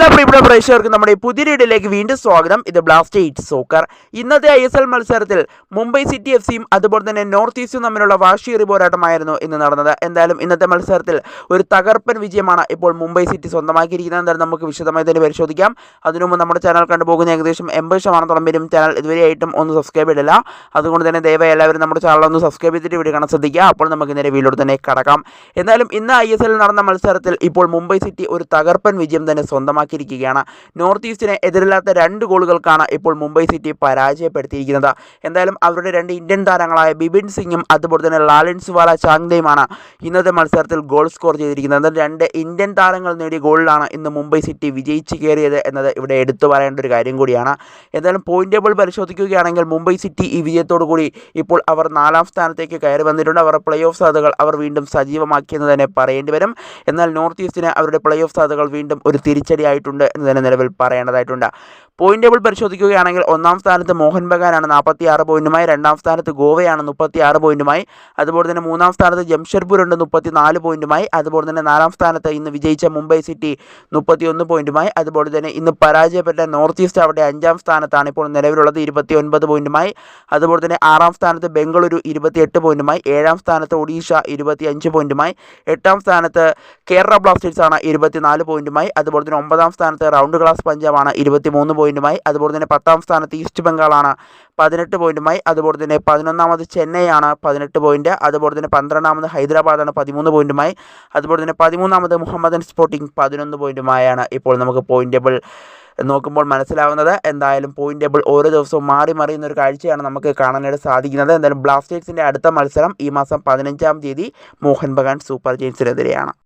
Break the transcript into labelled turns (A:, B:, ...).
A: എല്ലാ പ്രിയപ്പെട്ട പ്രേക്ഷകർക്കും നമ്മുടെ ഈ പുതിയ വീഡിയോയിലേക്ക് വീണ്ടും സ്വാഗതം. ഇത് ബ്ലാസ്റ്റേറ്റ് സോക്കർ ഇന്നത്തെ ഐ എസ് എൽ മത്സരത്തിൽ മുംബൈ സിറ്റി എഫ് സിയും അതുപോലെ തന്നെ നോർത്ത് ഈസ്റ്റും തമ്മിലുള്ള വാശിയേറിയ പോരാട്ടമായിരുന്നു ഇന്ന് നടന്നത്. എന്തായാലും ഇന്നത്തെ മത്സരത്തിൽ ഒരു തകർപ്പൻ വിജയമാണ് ഇപ്പോൾ മുംബൈ സിറ്റി സ്വന്തമാക്കിയിരിക്കുന്നത്. എന്തായാലും നമുക്ക് വിശദമായി തന്നെ പരിശോധിക്കാം. അതിനു മുമ്പ് നമ്മുടെ ചാനൽ കണ്ടുപോകുന്ന ഏകദേശം എൺപത് ശതമാനത്തോളം പേരും ചാനൽ ഇതുവരെയായിട്ടും ഒന്ന് സബ്സ്ക്രൈബ് ചെയ്തില്ല അതുകൊണ്ട് തന്നെ ദയവായി എല്ലാവരും നമ്മുടെ ചാനൽ ഒന്ന് സബ്സ്ക്രൈബ് ചെയ്തിട്ട് വീഡിയോ കാണാൻ ശ്രദ്ധിക്കുക. അപ്പോൾ നമുക്ക് നേരെ വീഡിയോട് തന്നെ കടക്കാം. എന്തായാലും ഇന്ന് ഐ എസ് എൽ നടന്ന മത്സരത്തിൽ ഇപ്പോൾ മുംബൈ സിറ്റി ഒരു തകർപ്പൻ വിജയം തന്നെ സ്വന്തമാക്കിയിരിക്കുകയാണ് നോർത്ത് ഈസ്റ്റിനെ എതിരില്ലാത്ത രണ്ട് ഗോളുകൾക്കാണ് ഇപ്പോൾ മുംബൈ സിറ്റി പരാജയപ്പെടുത്തിയിരിക്കുന്നത്. എന്തായാലും അവരുടെ രണ്ട് ഇന്ത്യൻ താരങ്ങളായ ബിബിൻ സിംഗും അതുപോലെ തന്നെ ലാലിൻ സുവാല ചാങ്ദയുമാണ് ഇന്നത്തെ മത്സരത്തിൽ ഗോൾ സ്കോർ ചെയ്തിരിക്കുന്നത്. രണ്ട് ഇന്ത്യൻ താരങ്ങൾ നേടിയ ഗോളിലാണ് ഇന്ന് മുംബൈ സിറ്റി വിജയിച്ച് കയറിയത് എന്നത് ഇവിടെ എടുത്തു പറയേണ്ട ഒരു കാര്യം കൂടിയാണ്. എന്തായാലും പോയിന്റ് ടേബിൾ പരിശോധിക്കുകയാണെങ്കിൽ മുംബൈ സിറ്റി ഈ വിജയത്തോടു കൂടി ഇപ്പോൾ അവർ നാലാം സ്ഥാനത്തേക്ക് കയറി വന്നിട്ടുണ്ട്. അവർ പ്ലേ ഓഫ് സാധ്യതകൾ അവർ വീണ്ടും സജീവമാക്കിയെന്ന് തന്നെ പറയേണ്ടി വരും. എന്നാൽ നോർത്ത് ഈസ്റ്റിന് അവരുടെ പ്ലേ ഓഫ് സാധ്യതകൾ വീണ്ടും ഒരു തിരിച്ചടിയായിട്ടുണ്ട് എന്ന് തന്നെ നിലവിൽ പറയേണ്ടതായിട്ടുണ്ട്. പോയിന്റ് ടേബിൾ പരിശോധിക്കുകയാണെങ്കിൽ ഒന്നാം സ്ഥാനത്ത് മോഹൻ ബഗാനാണ് നാൽപ്പത്തി ആറ് പോയിന്റുമായി രണ്ടാം സ്ഥാനത്ത് ഗോവയാണ് മുപ്പത്തി ആറ് പോയിന്റുമായി അതുപോലെ തന്നെ മൂന്നാം സ്ഥാനത്ത് ജംഷഡ്പൂർ ഉണ്ട് മുപ്പത്തി നാല് പോയിന്റുമായി അതുപോലെ തന്നെ നാലാം സ്ഥാനത്ത് ഇന്ന് വിജയിച്ച മുംബൈ സിറ്റി മുപ്പത്തി ഒന്ന് പോയിന്റുമായി അതുപോലെ തന്നെ ഇന്ന് പരാജയപ്പെട്ട നോർത്ത് ഈസ്റ്റ് അവിടെ അഞ്ചാം സ്ഥാനത്താണ് ഇപ്പോൾ നിലവിലുള്ളത് ഇരുപത്തി ഒൻപത് പോയിന്റുമായി അതുപോലെ തന്നെ ആറാം സ്ഥാനത്ത് ബംഗളൂരു ഇരുപത്തിയെട്ട് പോയിന്റുമായി ഏഴാം സ്ഥാനത്ത് ഒഡീഷ ഇരുപത്തി അഞ്ച് പോയിന്റുമായി എട്ടാം സ്ഥാനത്ത് കേരള ബ്ലാസ്റ്റേഴ്സ് ആണ് ഇരുപത്തിനാല് പോയിന്റുമായി അതുപോലെ തന്നെ ഒമ്പതാം സ്ഥാനത്ത് റൗണ്ട് ക്ലാസ് പഞ്ചാബാണ് ഇരുപത്തിമൂന്ന് പോയിന്റുമായി. അതുപോലെ തന്നെ പത്താം സ്ഥാനത്ത് ഈസ്റ്റ് ബംഗാളാണ് പതിനെട്ട് പോയിന്റുമായി. അതുപോലെ തന്നെ പതിനൊന്നാമത് ചെന്നൈയാണ് പതിനെട്ട് പോയിന്റ് അതുപോലെ തന്നെ പന്ത്രണ്ടാമത് ഹൈദരാബാദാണ് പതിമൂന്ന് പോയിന്റുമായി. അതുപോലെ തന്നെ പതിമൂന്നാമത് മുഹമ്മദൻ സ്പോർട്ടിംഗ് പതിനൊന്ന് പോയിന്റുമായാണ് ഇപ്പോൾ നമുക്ക് പോയിന്റ് ടേബിൾ നോക്കുമ്പോൾ മനസ്സിലാവുന്നത്. എന്തായാലും പോയിന്റ് ടേബിൾ ഓരോ ദിവസവും മാറി മറിയുന്ന ഒരു കാഴ്ചയാണ് നമുക്ക് കാണാനായിട്ട് സാധിക്കുന്നത്. എന്തായാലും ബ്ലാസ്റ്റേഴ്സിന്റെ അടുത്ത മത്സരം ഈ മാസം പതിനഞ്ചാം തീയതി മോഹൻ ബഗാൻ സൂപ്പർ ജെയിൻസിനെതിരെയാണ്